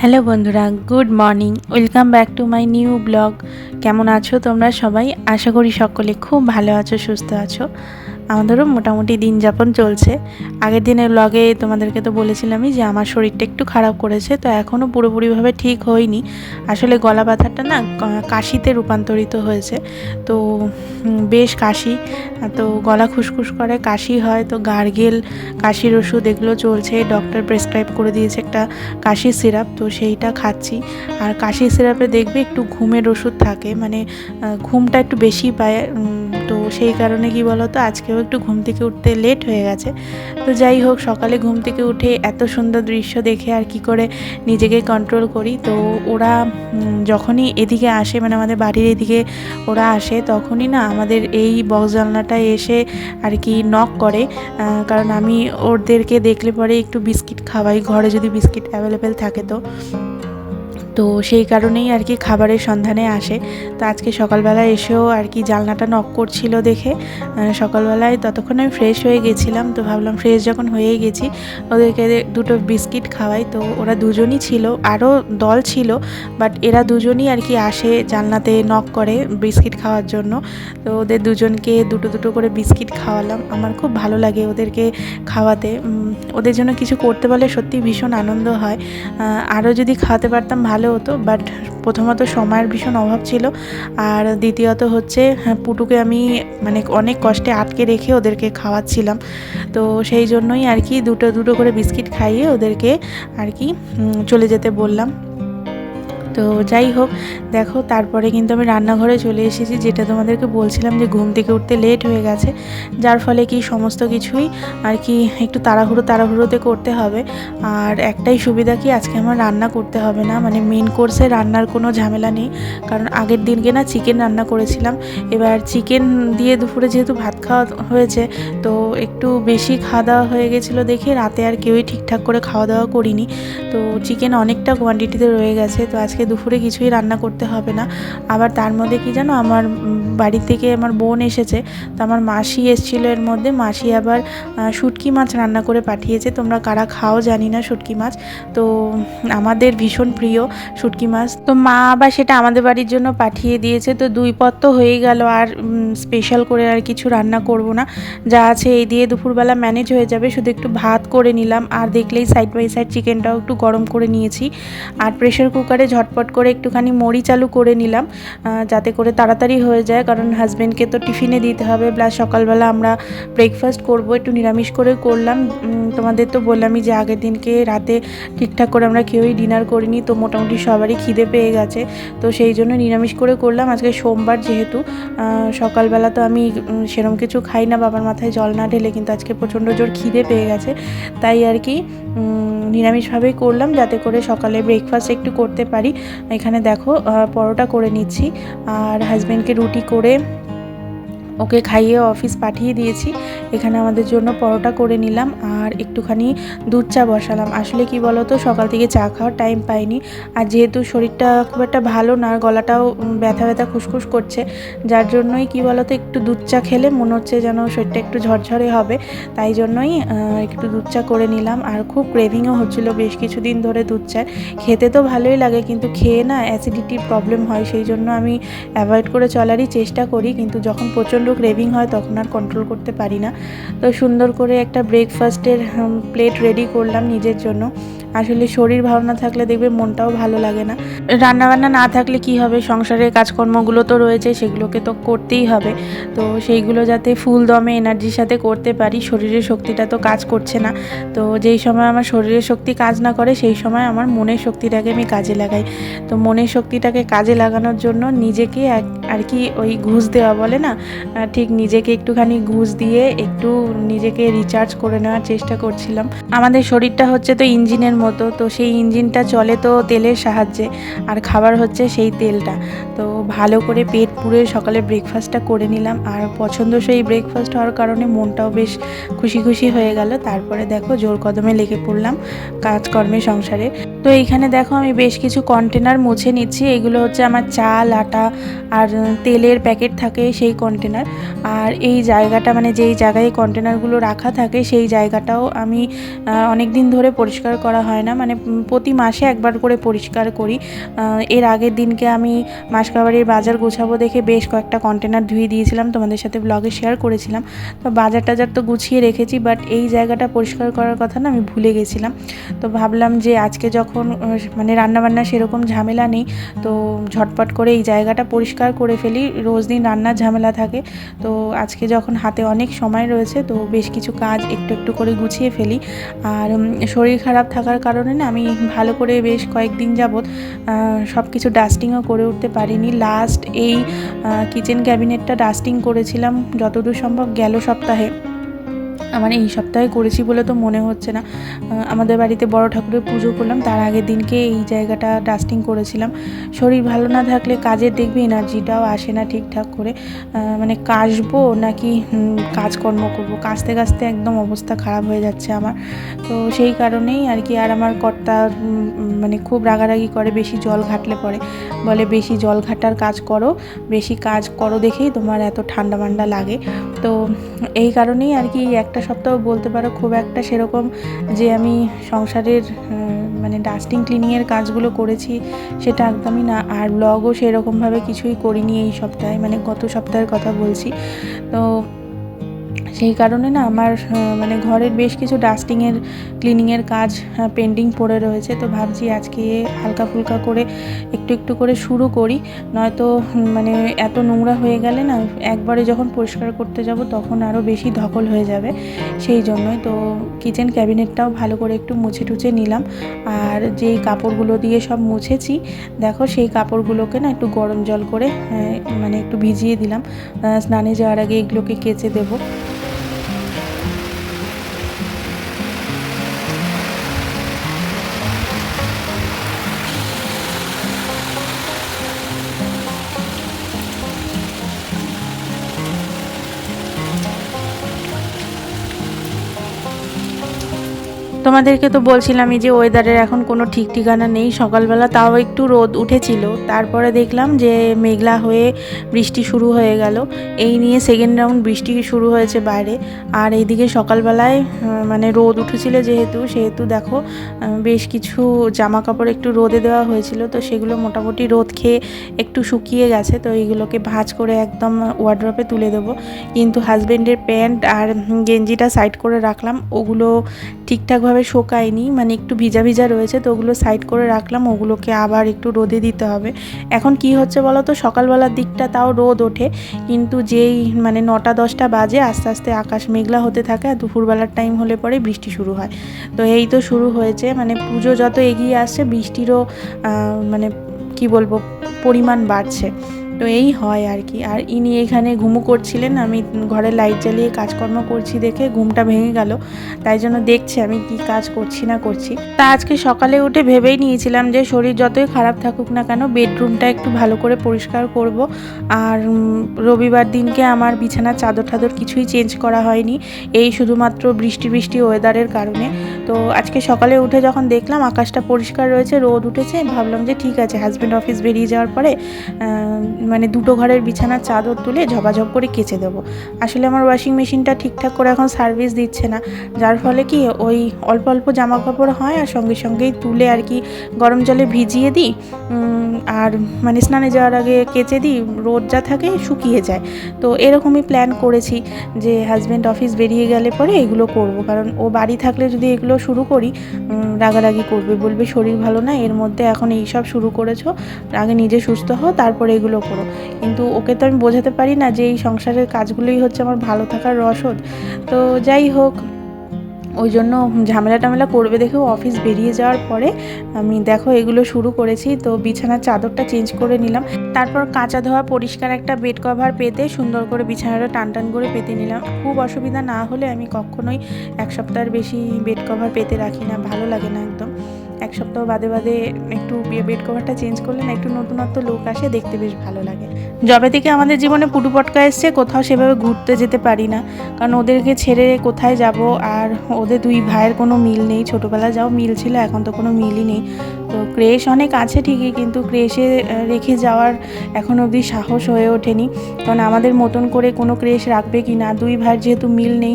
Hello বন্ধুরা, good morning. Welcome back to my new blog. কেমন আছো তোমরা সবাই? আশা করি সকলে খুব ভালো আছো, সুস্থ আছো। আমাদেরও মোটামুটি দিন যাপন চলছে। আগের দিনের ব্লগে তোমাদেরকে তো বলেছিলামই যে আমার শরীরটা একটু খারাপ করেছে, তো এখনও পুরোপুরিভাবে ঠিক হয়নি। আসলে গলা ব্যথাটা না কাশিতে রূপান্তরিত হয়েছে। তো বেশ কাশি। তো গলা খুসখুস করে, কাশি হয়, তো গার্গেল, কাশির ওষুধ এগুলো চলছে। ডক্টর প্রেসক্রাইব করে দিয়েছে একটা কাশির সিরাপ তো সেইটা খাচ্ছি। আর কাশির সিরাপে দেখবে একটু ঘুমের ওষুধ থাকে মানে ঘুমটা একটু বেশি পায় তো সেই কারণে কি বলতো, আজকেও একটু ঘুম থেকে উঠতে লেট হয়ে গেছে। তো যাই হোক, সকালে ঘুম থেকে উঠে এত সুন্দর দৃশ্য দেখে আর কি করে নিজেকে কন্ট্রোল করি। তো ওরা যখনই এদিকে আসে মানে আমাদের বাড়ির এদিকে ওরা আসে, তখনই না আমাদের এই বক্স জানলাটায় এসে আর কি নক করে। কারণ আমি ওদেরকে দেখলে পরে একটু বিস্কিট খাওয়াই, ঘরে যদি বিস্কিট অ্যাভেলেবেল থাকে তো। তো সেই কারণেই আর কি খাবারের সন্ধানে আসে। তো আজকে সকালবেলা এসেও আর কি জানলাটা নক করছিল দেখে। সকালবেলায় ততক্ষণ আমি ফ্রেশ হয়ে গেছিলাম, তো ভাবলাম ফ্রেশ যখন হয়ে গেছি, ওদেরকে দুটো বিস্কিট খাওয়াই। তো ওরা দুজনই ছিল আরও দল ছিল বাট এরা দুজনই আর কি আসে জানলাতে নক করে বিস্কিট খাওয়ার জন্য। তো ওদের দুজনকে দুটো দুটো করে বিস্কিট খাওয়ালাম। আমার খুব ভালো লাগে ওদেরকে খাওয়াতে। ওদের জন্য কিছু করতে পারলে সত্যি ভীষণ আনন্দ হয়। আরও যদি খাওয়াতে পারতাম ভালো হতো বাট প্রথমত সময়ের ভীষণ অভাব ছিল। আর দ্বিতীয়ত হচ্ছে হ্যাঁ, পুটুকে আমি মানে অনেক কষ্টে আটকে রেখে ওদেরকে খাওয়াচ্ছিলাম। তো সেই জন্যই আর কি দুটো দুটো করে বিস্কিট খাইয়ে ওদেরকে আর কি চলে যেতে বললাম। তো যাই হোক, দেখো তারপরে কিন্তু আমি রান্নাঘরে চলে এসেছি, যেটা তোমাদেরকে বলছিলাম যে ঘুম থেকে উঠতে লেট হয়ে গেছে, যার ফলে কি সমস্ত কিছুই আর কি একটু তাড়াহুড়ো তাড়াহুড়োতে করতে হবে। আর একটাই সুবিধা কি, আজকে আমার রান্না করতে হবে না মানে মেন কোর্সে রান্নার কোনো ঝামেলা নেই, কারণ আগের দিনকে না চিকেন রান্না করেছিলাম, এবার চিকেন দিয়ে দুপুরে যেহেতু ভাত খাওয়া হয়েছে, তো একটু বেশি খাওয়া দাওয়া হয়ে গেছিল দেখে রাতে আর কেউই ঠিকঠাক করে খাওয়া দাওয়া করিনি, তো চিকেন অনেকটা কোয়ান্টিটিতে রয়ে গেছে, তো আজকে দুপুরে কিছুই রান্না করতে হবে না। আবার তার মধ্যে কি জানো? আমার বাড়ি থেকে আমার বোন এসেছে, তো আমার মাসি এসেছিল এর মধ্যে। মাসি আবার শুটকি মাছ রান্না করে পাঠিয়েছে। তোমরা কারা খাও জানি না শুটকি মাছ। তো আমাদের ভীষণ প্রিয় শুটকি মাছ। তো মা আবার সেটা আমাদের বাড়ির জন্য পাঠিয়ে দিয়েছে। তো দুই পদ তো হয়েই গেল, আর স্পেশাল করে আর কিছু রান্না করব না। যা আছে এই দিয়ে দুপুরবেলা ম্যানেজ হয়ে যাবে। শুধু একটু ভাত করে নিলাম। আর দেখলেই সাইড বাই সাইড চিকেনটাও একটু গরম করে নিয়েছি। আর প্রেশার কুকারে ঝটপট করে একটুখানি মরি চালু করে নিলাম যাতে করে তাড়াতাড়ি হয়ে যায়। কারণ হাজব্যান্ডকে তো টিফিনে দিতে হবে প্লাস সকালবেলা আমরা ব্রেকফাস্ট করব, একটু নিরামিষ করে করলাম। তোমাদের তো বললামই যে আগের দিনকে রাতে ঠিকঠাক করে আমরা কেউই ডিনার করিনি, তো মোটামুটি সবারই খিদে পেয়ে গেছে। তো সেই জন্য নিরামিষ করে করলাম। আজকে সোমবার যেহেতু সকালবেলা তো আমি সেরম কিছু খাই না, বাবার মাথায় জল না ঢেলে কিন্তু আজকে প্রচণ্ড জোর খিদে পেয়ে গেছে। তাই আর কি নিরামিষভাবেই করলাম, যাতে করে সকালে ব্রেকফাস্ট একটু করতে পারি। এখানে দেখো পরোটা করে নিচ্ছি। আর হাজব্যান্ডকে রুটি করে ওকে খাইয়ে অফিস পাঠিয়ে দিয়েছি। এখানে আমাদের জন্য পরোটা করে নিলাম আর একটুখানি দুধ চা বসালাম। আসলে কি বলো তো সকাল থেকে চা খাওয়ার টাইম পাইনি। আর যেহেতু শরীরটা খুব একটা ভালো না, গলাটাও ব্যথা ব্যথা খুসখুস করছে, যার জন্যই কি বলো তো একটু দুধ চা খেলে মনে হচ্ছে যেন শরীরটা একটু ঝরঝরে হবে। তাই জন্যই একটু দুধ চা করে নিলাম। আর খুব ক্রেভিংও হচ্ছিল বেশ কিছুদিন ধরে দুধ চা খেতে তো ভালোই লাগে, কিন্তু খেয়ে না অ্যাসিডিটির প্রবলেম হয়, সেই জন্য আমি অ্যাভয়েড করে চলারই চেষ্টা করি। কিন্তু যখন প্রচণ্ড ক্রেভিং হয়, তখন আর কন্ট্রোল করতে পারি না। তো সুন্দর করে একটা ব্রেকফাস্টের প্লেট রেডি করলাম নিজের জন্য। আসলে শরীর ভালো না থাকলে দেখবে মনটাও ভালো লাগে না। রান্নাবান্না না থাকলে কি হবে? সংসারের কাজকর্মগুলো তো রয়েছে, সেগুলোকে তো করতেই হবে। তো সেইগুলো যাতে ফুল দমে এনার্জির সাথে করতে পারি, শরীরের শক্তিটা তো কাজ করছে না। তো যেই সময় আমার শরীরের শক্তি কাজ না করে, সেই সময় আমার মনের শক্তিটাকে আমি কাজে লাগাই। তো মনের শক্তিটাকে কাজে লাগানোর জন্য নিজেকে আর কি ওই ঘুষ দেওয়া বলে না ঠিক নিজেকে একটুখানি ঘুষ দিয়ে একটু নিজেকে রিচার্জ করে নেওয়ার চেষ্টা করছিলাম। আমাদের শরীরটা হচ্ছে তো ইঞ্জিনের মতো, তো সেই ইঞ্জিনটা চলে তো তেলের সাহায্যে, আর খাবার হচ্ছে সেই তেলটা। তো ভালো করে পেট পুরে সকালে ব্রেকফাস্টটা করে নিলাম, আর পছন্দসই ব্রেকফাস্ট হওয়ার কারণে মনটাও বেশ খুশি খুশি হয়ে গেল। তারপরে দেখো জোর কদমে লেগে পড়লাম কাজকর্মে, সংসারে। তো এইখানে দেখো আমি বেশ কিছু কন্টেনার মুছে নিচ্ছি, এগুলো হচ্ছে আমার চাল, আটা আর তেলের প্যাকেট থাকে সেই কন্টেনার আর এই জায়গাটা মানে যেই জায়গায় কন্টেনারগুলো রাখা থাকে সেই জায়গাটাও আমি অনেক দিন ধরে পরিষ্কার করা হয় না। মানে প্রতি মাসে একবার করে পরিষ্কার করি। এর আগের দিনকে আমি মাসকাবাড়ির বাজার গোছাবো দেখে বেশ কয়েকটা কন্টেনার ধুয়ে দিয়েছিলাম। তোমাদের সাথে ব্লগে শেয়ার করেছিলাম। তো বাজার টাজার তো গুছিয়ে রেখেছি বাট এই জায়গাটা পরিষ্কার করার কথা না আমি ভুলে গেছিলাম। তো ভাবলাম যে আজকে যখন মানে রান্নাবান্না সেরকম ঝামেলা নেই, তো ঝটপট করে এই জায়গাটা পরিষ্কার করে ফেলি। রোজ দিন রান্নার ঝামেলা থাকে। তো আজকে যখন হাতে অনেক সময় রয়েছে, তো বেশ কিছু কাজ একটু একটু করে গুছিয়ে ফেলি। আর শরীর খারাপ থাকার কারণে না আমি ভালো করে বেশ কয়েকদিন যাবৎ সব কিছু ডাস্টিংও করে উঠতে পারিনি। লাস্ট এই কিচেন ক্যাবিনেটটা ডাস্টিং করেছিলাম, যতদূর সম্ভব গেল সপ্তাহে। মানে এই সপ্তাহে করেছি বলে তো মনে হচ্ছে না। আমাদের বাড়িতে বড় ঠাকুরের পুজো করলাম, তার আগের দিনকে এই জায়গাটা ডাস্টিং করেছিলাম। শরীর ভালো না থাকলে কাজের দেখবি, এনার্জিটাও আসে না ঠিকঠাক করে। মানে কাশবো নাকি কাজকর্ম করব? কাশতে কাশতে একদম অবস্থা খারাপ হয়ে যাচ্ছে আমার। তো সেই কারণেই আর কি, আর আমার কর্তা মানে খুব রাগারাগি করে, বেশি জল ঘাটলে পরে। বলে, বেশি জল ঘাটার কাজ করো, বেশি কাজ করো দেখেই তোমার এত ঠান্ডা মান্ডা লাগে। তো এই কারণেই আর কি একটা সপ্তাহ বলতে পারো, খুব একটা সেরকম যে আমি সংসারের মানে ডাস্টিং ক্লিনিংয়ের কাজগুলো করেছি, সেটা একদমই না। আর ব্লগও সেরকমভাবে কিছুই করিনি এই সপ্তাহে মানে গত সপ্তাহের কথা বলছি। তো সেই কারণে না আমার মানে ঘরের বেশ কিছু ডাস্টিংয়ের ক্লিনিংয়ের কাজ পেন্ডিং পড়ে রয়েছে। তো ভাবছি আজকে হালকা ফুলকা করে একটু একটু করে শুরু করি। নয়তো মানে এত নোংরা হয়ে গেলে না একবারে যখন পরিষ্কার করতে যাব তখন আরও বেশি ধকল হয়ে যাবে। সেই জন্যই তো কিচেন ক্যাবিনেটটাও ভালো করে একটু মুছে টুছে নিলাম। আর যেই কাপড়গুলো দিয়ে সব মুছেছি, দেখো সেই কাপড়গুলোকে না একটু গরম জল করে মানে একটু ভিজিয়ে দিলাম। স্নানে যাওয়ার আগে এগুলোকে কেচে দেবো। তোমাদেরকে তো বলছিলামই যে ওয়েদারের এখন কোনো ঠিক ঠিকানা নেই। সকালবেলা তাও একটু রোদ উঠেছিল। তারপরে দেখলাম যে মেঘলা হয়ে বৃষ্টি শুরু হয়ে গেল। এই নিয়ে সেকেন্ড রাউন্ড বৃষ্টি শুরু হয়েছে বাইরে। আর এইদিকে সকালবেলায় মানে রোদ উঠেছিল যেহেতু, সেহেতু দেখো বেশ কিছু জামা কাপড় একটু রোদে দেওয়া হয়েছিল। তো সেগুলো মোটামুটি রোদ খেয়ে একটু শুকিয়ে গেছে। তো এইগুলোকে ভাঁজ করে একদম ওয়ার্ড্রপে তুলে দেবো। কিন্তু হাজবেন্ডের প্যান্ট আর গেঞ্জিটা সাইড করে রাখলাম। ওগুলো ঠিকঠাকভাবে শোকায়নি মানে একটু ভিজা ভিজা রয়েছে তো ওগুলো সাইড করে রাখলাম, ওগুলোকে আবার একটু রোদে দিতে হবে। এখন কি হচ্ছে বলো তো? সকালবেলার দিকটা তাও রোদ ওঠে, কিন্তু যেই মানে নটা দশটা বাজে আস্তে আস্তে আকাশ মেঘলা হতে থাকে আর দুপুরবেলার টাইম হলে পরে বৃষ্টি শুরু হয়। তো এই তো শুরু হয়েছে মানে পুজো যত এগিয়ে আসছে বৃষ্টিরও মানে কি বলব, পরিমাণ বাড়ছে। তো এই হয় আর কি। আর ইনি এখানে ঘুমু করছিলেন, আমি ঘরে লাইট জ্বালিয়ে কাজকর্ম করছি দেখে ঘুমটা ভেঙে গেল। তাই জন্য দেখছি আমি কি কাজ করছি না করছি। তা আজকে সকালে উঠে ভেবেই নিয়েছিলাম যে শরীর যতই খারাপ থাকুক না কেন বেডরুমটা একটু ভালো করে পরিষ্কার করব। আর রবিবার দিনকে আমার বিছানার চাদর টাদর কিছুই চেঞ্জ করা হয়নি। এই শুধুমাত্র বৃষ্টি বৃষ্টি ওয়েদারের কারণে। তো আজকে সকালে উঠে যখন দেখলাম আকাশটা পরিষ্কার রয়েছে, রোদ উঠেছে, ভাবলাম যে ঠিক আছে হাজব্যান্ড অফিস বেরিয়ে যাওয়ার পরে মানে দুটো ঘরের বিছানার চাদর তুলে ঝপাঝপ করে কেচে দেবো। আসলে আমার ওয়াশিং মেশিনটা ঠিকঠাক করে এখন সার্ভিস দিচ্ছে না। যার ফলে কি ওই অল্প অল্প জামা কাপড় হয় আর সঙ্গে সঙ্গেই তুলে আর কি গরম জলে ভিজিয়ে দিই। আর মানে স্নানে যাওয়ার আগে কেচে দিই, রোদ যা থাকে শুকিয়ে যায়। তো এরকমই প্ল্যান করেছি যে হাজব্যান্ড অফিস বেরিয়ে গেলে পরে এগুলো করব। কারণ ও বাড়ি থাকলে যদি এগুলো শুরু করি রাগারাগি করবে। বলবে, শরীর ভালো না, এর মধ্যে এখন এই সব শুরু করেছ, আগে নিজে সুস্থ হও, তারপরে এগুলো করো। কিন্তু ওকে তো আমি বোঝাতে পারি না যে এই সংসারের কাজগুলোই হচ্ছে আমার ভালো থাকার রসদ। তো যাই হোক, ওই জন্য ঝামেলা টামেলা করবে দেখেও অফিস বেরিয়ে যাওয়ার পরে আমি দেখো এগুলো শুরু করেছি। তো বিছানার চাদরটা চেঞ্জ করে নিলাম। তারপর কাঁচা ধোয়া, পরিষ্কার একটা বেড কভার পেতে সুন্দর করে বিছানাটা টান টান করে পেতে নিলাম। খুব অসুবিধা না হলে আমি কখনোই এক সপ্তাহের বেশি বেড কভার পেতে রাখি না, ভালো লাগে না একদম। এক সপ্তাহ বাদে বাদে একটু বেড কভারটা চেঞ্জ করলে না একটু নতুনত্ব লোক আসে, দেখতে বেশ ভালো লাগে। যবে থেকে আমাদের জীবনে পুটু পটকা এসছে, কোথাও সেভাবে ঘুরতে যেতে পারি না। কারণ ওদেরকে ছেড়ে কোথায় যাব? আর ওদের দুই ভাইয়ের কোনো মিল নেই ছোটোবেলা যাও, মিল ছিল, এখন তো কোনো মিলই নেই। তো ক্রেশ অনেক আছে ঠিকই, কিন্তু ক্রেশে রেখে যাওয়ার এখন অবধি সাহস হয়ে ওঠেনি। কারণ আমাদের মতন করে কোনো ক্রেশ রাখবে কি না? দুই ভাইয়ের যেহেতু মিল নেই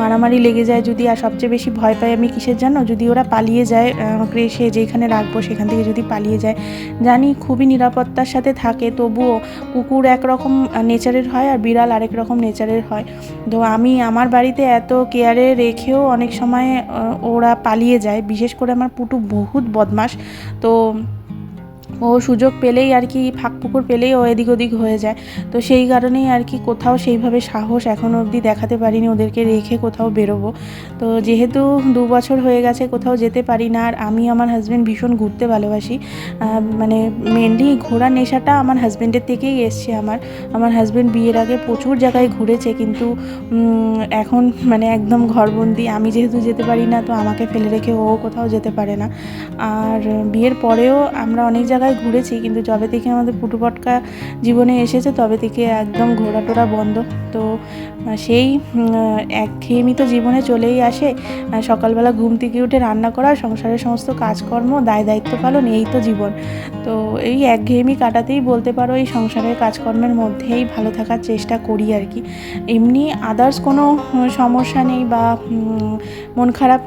মারামারি লেগে যায় যদি, আর সবচেয়ে বেশি ভয় পাই আমি কিসের জানো? যদি ওরা পালিয়ে যায় ক্রেশে যেখানে রাখব সেখান থেকে যদি পালিয়ে যায়। জানি খুবই নিরাপত্তার সাথে থাকে, তবুও কুকুর একরকম নেচারের হয় আর বিড়াল আরেক রকম নেচারের হয়। তো আমি আমার বাড়িতে এত কেয়ারে রেখেও অনেক সময় ওরা পালিয়ে যায়। বিশেষ করে আমার পুটু বহুত বদমাস তো ও সুযোগ পেলেই আর কি, ফাঁক পুকুর পেলেই ও এদিক ওদিক হয়ে যায়। তো সেই কারণেই আর কি কোথাও সেইভাবে সাহস এখনও অবধি দেখাতে পারিনি, ওদেরকে রেখে কোথাও বেরোবো। তো যেহেতু দু বছর হয়ে গেছে, কোথাও যেতে পারি না, আর আমি আমার হাজব্যান্ড ভীষণ ঘুরতে ভালোবাসি। মানে মেনলি ঘোরার নেশাটা আমার হাজব্যান্ডের থেকেই এসছে আমার। আমার হাজব্যান্ড বিয়ের আগে প্রচুর জায়গায় ঘুরেছে, কিন্তু এখন মানে একদম ঘরবন্দি। আমি যেহেতু যেতে পারি না, তো আমাকে ফেলে রেখে ও কোথাও যেতে পারে না। আর বিয়ের পরেও আমরা অনেক জায়গায় ঘুরেছি, কিন্তু যবে থেকে আমাদের পুটুপটকা জীবনে এসেছে, তবে থেকে একদম ঘোরা টোরা বন্ধ। তো সেই একঘেয়েমি তো জীবনে চলেই আসে। সকালবেলা ঘুম থেকে উঠে রান্না করা, সংসারের সমস্ত কাজকর্ম, দায় দায়িত্ব পালন, এই তো জীবন। তো, এই একঘেয়েমি কাটাতেই বলতে পারো, এই সংসারের কাজকর্মের মধ্যেই ভালো থাকার চেষ্টা করি আর কি। এমনি আদার্স কোনো সমস্যা নেই বা মন খারাপ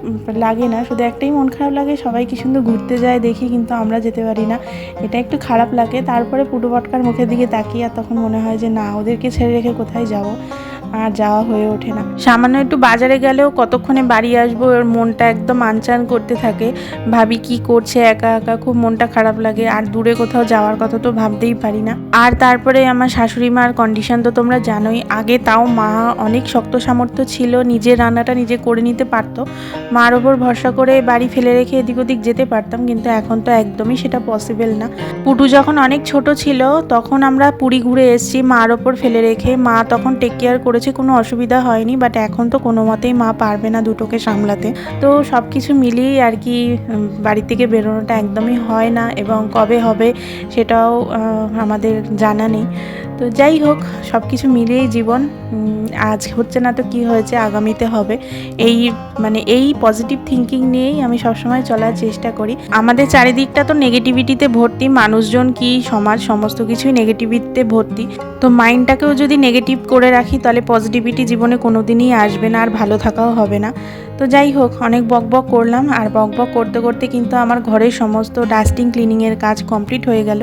লাগে না। শুধু একটাই মন খারাপ লাগে, সবাই কি সুন্দর ঘুরতে যায় দেখি, কিন্তু আমরা যেতে পারি না। এটা একটু খারাপ লাগে। তারপরে পুটু পটকার মুখের দিকে তাকিয়ে আর তখন মনে হয় যে, না, ওদেরকে ছেড়ে রেখে কোথায় যাব? আর যাওয়া হয়ে ওঠে না। সামান্য একটু বাজারে গেলেও কতক্ষণে বাড়ি আসব, ওর মনটা একদম আনচান করতে থাকে। ভাবি কি করছে, একা একা খুব মনটা খারাপ লাগে। আর দূরে কোথাও যাওয়ার কথা তো ভাবতেই পারি না। আর তারপরে আমার শাশুড়ি মার কন্ডিশন তো তোমরা জানোই। আগে তাও মা অনেক শক্ত সামর্থ্য ছিল নিজের রান্নাটা নিজে করে নিতে পারতো। মার ওপর ভরসা করে বাড়ি ফেলে রেখে এদিক ওদিক যেতে পারতাম, কিন্তু এখন তো একদমই সেটা পসিবল না। পুটু যখন অনেক ছোট ছিল, তখন আমরা পুরী ঘুরে এসেছি। মার ওপর ফেলে রেখে মা তখন টেক কেয়ার করেছে, কোনো অসুবিধা হয়নি বাট এখন তো কোনো মতেই মা পারবে না দুটোকে সামলাতে। তো সব কিছু মিলিয়েই আর কি বাড়ি থেকে বেরোনোটা একদমই হয় না এবং কবে হবে সেটাও আমাদের জানা নেই। তো যাই হোক সব কিছু মিলিয়েই জীবন আজ হচ্ছে না তো কি হয়েছে, আগামীতে হবে। এই মানে এই পজিটিভ থিঙ্কিং নিয়েই আমি সবসময় চলার চেষ্টা করি। আমাদের চারিদিকটা তো নেগেটিভিটিতে ভর্তি, মানুষজন কি, সমাজ, সমস্ত কিছুই নেগেটিভিটিতে ভর্তি। তো মাইন্ডটাকেও যদি নেগেটিভ করে রাখি, তাহলে পজিটিভিটি জীবনে কোনো দিনই আসবে না আর ভালো থাকাও হবে না। তো যাই হোক, অনেক বক বক করলাম আর বক বক করতে করতে কিন্তু আমার ঘরের সমস্ত ডাস্টিং ক্লিনিংয়ের কাজ কমপ্লিট হয়ে গেল।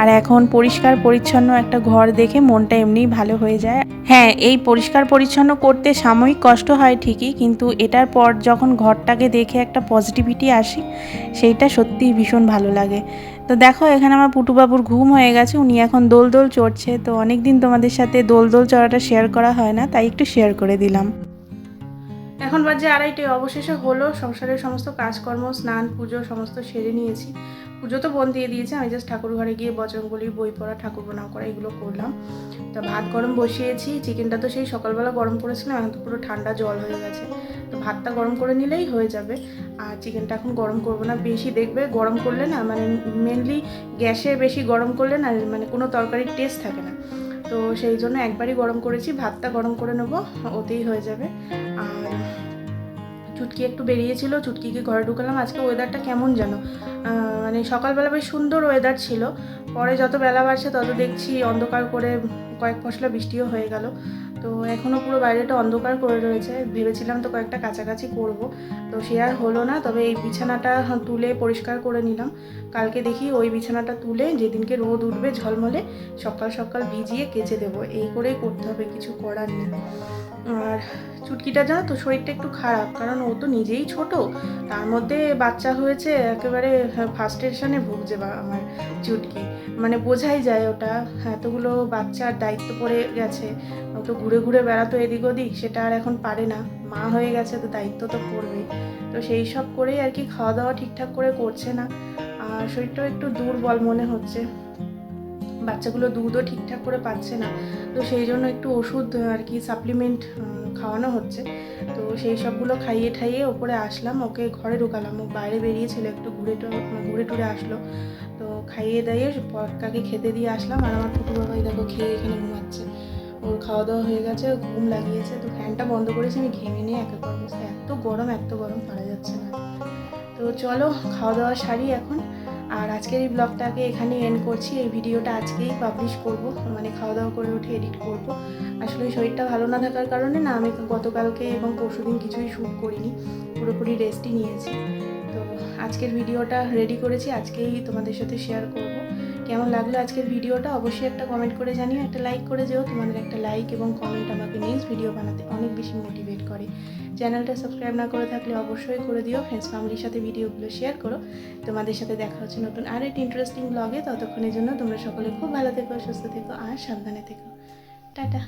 আর এখন পরিষ্কার পরিচ্ছন্ন একটা ঘর দেখে মনটা এমনিই ভালো হয়ে যায়। হ্যাঁ এই পরিষ্কার পরিচ্ছন্ন করতে সাময়িক কষ্ট হয় ঠিকই, কিন্তু এটার পর যখন ঘরটাকে দেখে একটা পজিটিভিটি আসে, সেইটা সত্যিই ভীষণ ভালো লাগে। তো দেখো, এখানে আমার পুটুবাবুর ঘুম হয়ে গেছে, উনি এখন দোল দোল চড়ছে, তো অনেক দিন তোমাদের সাথে দোল দোল চড়াটা শেয়ার করা হয় না, তাই একটু শেয়ার করে দিলাম। এখন বাজে আড়াইটে, অবশেষে হলো, সংসারের সমস্ত কাজকর্ম, স্নান, পুজো, সমস্ত সেরে নিয়েছি। পুজো তো বোন দিয়ে দিয়েছে, আমি জাস্ট ঠাকুর ঘরে গিয়ে বজরঙ্গলির বই পড়া, ঠাকুর প্রণাম করা, এগুলো করলাম। তো ভাত গরম বসিয়েছি চিকেনটা তো সেই সকালবেলা গরম করেছিলাম, এখন তো পুরো ঠান্ডা জল হয়ে গেছে। তো ভাতটা গরম করে নিলেই হয়ে যাবে, আর চিকেনটা এখন গরম করব না, বেশি দেখবে, গরম করলে না মানে মেনলি গ্যাসে বেশি গরম করলে না মানে কোনো তরকারির টেস্ট থাকে না। তো সেই জন্য একবারই গরম করেছি, ভাতটা গরম করে নেব, ওতেই হয়ে যাবে। আর চুটকি একটু বেরিয়েছিল, চুটকিকে ঘরে ঢুকালাম। আজকে ওয়েদারটা কেমন যেন। মানে সকালবেলা বেশ সুন্দর ওয়েদার ছিল। পরে যত বেলা বাড়ছে তত দেখছি অন্ধকার করে কয়েক ফসলা বৃষ্টিও হয়ে গেল। তো এখনও পুরো বাইরেটা অন্ধকার করে রয়েছে। ভেবেছিলাম তো কয়েকটা কাছাকাছি করব। তো সে আর হলো না, তবে এই বিছানাটা তুলে পরিষ্কার করে নিলাম। কালকে দেখি ওই বিছানাটা তুলে যেদিনকে রোদ উঠবে ঝলমলে, সকাল সকাল ভিজিয়ে কেচে দেবো। এই করেই করতে হবে, কিছু করার নেই। আর চুটকিটা জানো তো শরীরটা একটু খারাপ, কারণ ও তো নিজেই ছোট। তার মধ্যে বাচ্চা হয়েছে, একেবারে ফার্স্ট স্টেশনে ভুগছে বা আমার চুটকি। মানে বোঝাই যায় ওটা, এতগুলো বাচ্চার দায়িত্ব পড়ে গেছে। তো ঘুরে ঘুরে বেড়াতো এদিক ওদিক, সেটা আর এখন পারে না। মা হয়ে গেছে তো দায়িত্ব তো পড়বেই তো সেই সব করেই আর কি খাওয়া দাওয়া ঠিকঠাক করে করছে না। আর শরীরটাও একটু দুর্বল মনে হচ্ছে। বাচ্চাগুলো দুধও ঠিকঠাক করে পাচ্ছে না। তো সেই জন্য একটু ওষুধ আর কি সাপ্লিমেন্ট খাওয়ানো হচ্ছে। তো সেই সবগুলো খাইয়ে ঠাইয়ে ওপরে আসলাম, ওকে ঘরে ঢুকালাম। ও বাইরে বেরিয়েছিল একটু, ঘুরে ঘুরে টুরে আসলো। তো খাইয়ে দাইয়ে পটকাকে খেতে দিয়ে আসলাম। আর আমার ছোটো বাবা এই দেখো খেয়ে এখানে ঘুমাচ্ছে। ওর খাওয়া দাওয়া হয়ে গেছে ঘুম লাগিয়েছে। তো ফ্যানটা বন্ধ করেছি, আমি ঘেমে নিয়ে একের অবস্থা এত গরম এত গরম, পারা যাচ্ছে না। তো চলো খাওয়া দাওয়া সারি এখন। আর আজকের এই ব্লগটাকে এখানে এন্ড করছি। এই ভিডিওটা আজকেই পাবলিশ করব। মানে খাওয়া দাওয়া করে উঠে এডিট করব। আসলে শরীরটা ভালো না থাকার কারণে না, আমি গতকালকে এবং পরশুদিন কিছুই শ্যুট করিনি। পুরোপুরি রেস্টই নিয়েছি। আজকের ভিডিওটা রেডি করেছি, আজকেই তোমাদের সাথে শেয়ার করব। কেমন লাগল আজকের ভিডিওটা? অবশ্যই একটা কমেন্ট করে জানিও, একটা লাইক করে যেও। তোমাদের একটা লাইক এবং কমেন্ট আমাকে নেক্সট ভিডিও বানাতে অনেক বেশি মোটিভেট করে। চ্যানেলটা সাবস্ক্রাইব না করে থাকলে অবশ্যই করে দিও। ফ্রেন্ডস ফ্যামিলির সাথে ভিডিওগুলো শেয়ার করো। তোমাদের সাথে দেখা হচ্ছে নতুন আর একটি ইন্টারেস্টিং ব্লগে ততক্ষণের জন্য তোমরা সকলে খুব ভালো থেকো, সুস্থ থেকো আর সাবধানে থেকো। টাটা।